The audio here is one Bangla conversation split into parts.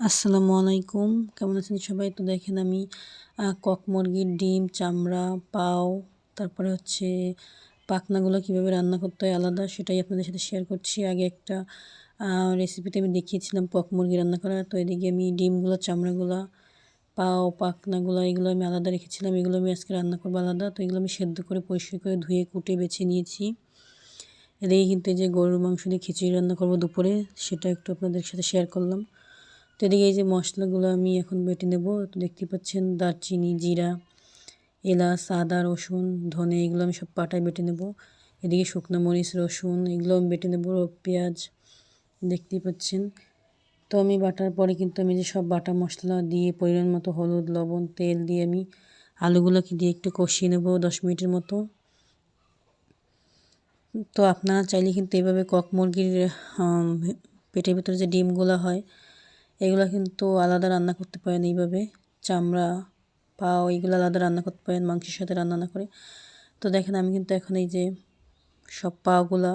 আসসালামু আলাইকুম। কেমন আছেন সবাই? তো দেখেন আমি কক মুরগির ডিম, চামড়া, পাও, তারপরে হচ্ছে পাখনাগুলো কীভাবে রান্না করতে হয় আলাদা সেটাই আপনাদের সাথে শেয়ার করছি। আগে একটা রেসিপিতে আমি দেখিয়েছিলাম কক মুরগি রান্না করা তো এদিকে আমি ডিমগুলো, চামড়াগুলো, পাও, পাখনাগুলো, এগুলো আমি আলাদা রেখেছিলাম। এগুলো আমি আজকে রান্না করব আলাদা। তো এগুলো আমি সেদ্ধ করে, পরিষ্কার করে ধুয়ে, কুটে, বেছে নিয়েছি। এদিকে কিন্তু যে গরুর মাংস দিয়ে খিচুড়ি রান্না করব দুপুরে, সেটা একটু আপনাদের সাথে শেয়ার করলাম। তো এদিকে এই যে মশলাগুলো আমি এখন বেটে নেব। তো দেখতে পাচ্ছেন দারচিনি, জিরা, এলাচ, আদা, রসুন, ধনে এগুলো আমি সব পাটায় বেটে নেব। এদিকে শুকনো মরিচ, রসুন এগুলো আমি বেটে নেব, পেঁয়াজ দেখতেই পাচ্ছেন। তো আমি বাটার পরে কিন্তু আমি যে সব বাটা মশলা দিয়ে পরিমাণ মতো হলুদ, লবণ, তেল দিয়ে আমি আলুগুলোকে দিয়ে একটু কষিয়ে নেব দশ মিনিটের মতো। তো আপনারা চাইলে কিন্তু এভাবে কক মুরগির পেটের ভিতরে যে ডিমগুলো হয় এগুলো কিন্তু আলাদা রান্না করতে পারেন এইভাবে। চামড়া, পাও এইগুলো আলাদা রান্না করতে পারেন, মাংসের সাথে রান্না না করে। তো দেখেন আমি কিন্তু এখন এই যে সব পাগুলা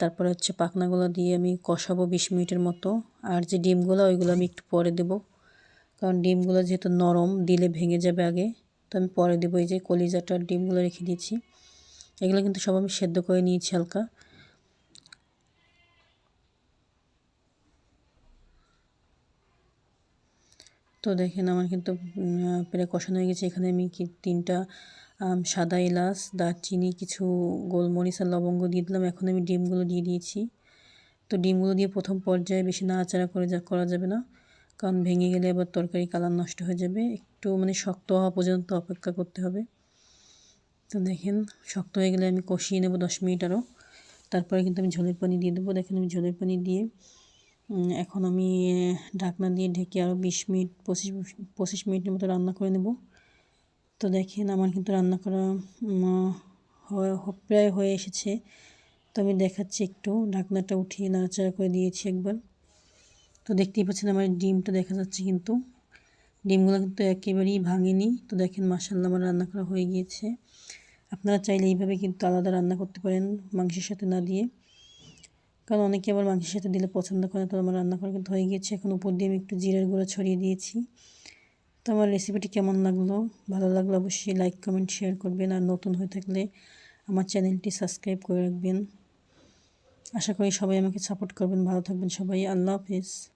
তারপরে হচ্ছে পাখনাগুলো দিয়ে আমি কষাবো বিশ মিনিটের মতো। আর যে ডিমগুলো, ওইগুলো আমি একটু পরে দেব। কারণ ডিমগুলো যেহেতু নরম, দিলে ভেঙে যাবে আগে। তো আমি পরে দেবো এই যে কলিজাটার ডিমগুলো রেখে দিয়েছি। এগুলো কিন্তু সব আমি সেদ্ধ করে নিয়েছি হালকা। তো দেখেন আমার কিন্তু প্রায় কষানো হয়ে গেছে। এখানে আমি কি তিনটা সাদা এলাচ, দারচিনি, কিছু গোলমরিচ আর লবঙ্গ দিয়ে দিলাম। এখন আমি ডিমগুলো দিয়ে দিয়েছি। তো ডিমগুলো দিয়ে প্রথম পর্যায়ে বেশি নাড়াচাড়া করে যা, করা যাবে না। কারণ ভেঙে গেলে আবার তরকারি কালার নষ্ট হয়ে যাবে। একটু মানে শক্ত হওয়া পর্যন্ত অপেক্ষা করতে হবে। তো দেখেন, শক্ত হয়ে গেলে আমি কষিয়ে নেব দশ মিনিট আরও। তারপরে কিন্তু আমি ঝোলের পানি দিয়ে দেবো। দেখেন আমি ঝোলের পানি দিয়ে এখন আমি ঢাকনা দিয়ে ঢেকে আরও বিশ মিনিট, পঁচিশ পঁচিশ মিনিটের মতো রান্না করে নেব। তো দেখেন আমার কিন্তু রান্না করা প্রায় হয়ে এসেছে। তো আমি দেখাচ্ছি একটু, ঢাকনাটা উঠিয়ে নাড়াচাড়া করে দিয়েছি একবার। তো দেখতেই পাচ্ছেন আমার ডিমটা দেখা যাচ্ছে কিন্তু। ডিমগুলো কিন্তু একেবারেই ভাঙেনি। তো দেখেন মাসাল্লা আমার রান্না করা হয়ে গিয়েছে। আপনারা চাইলে এইভাবে কিন্তু আলাদা রান্না করতে পারেন মাংসের সাথে না দিয়ে। কারণ অনেকে আবার মাংসের সাথে দিলে পছন্দ করে তো আমার রান্না করা কিন্তু হয়ে গিয়েছে। এখন উপর দিয়ে আমি একটু জিরার গুঁড়ো ছড়িয়ে দিয়েছি। তো আমার রেসিপিটি কেমন লাগল? ভালো লাগল অবশ্যই লাইক কমেন্ট শেয়ার করবেন। আর নতুন হয়ে থাকলে আমার চ্যানেলটি সাবস্ক্রাইব করে রাখবেন। আশা করি সবাই আমাকে সাপোর্ট করবেন, ভালো থাকবেন সবাই। আল্লাহ হাফিজ।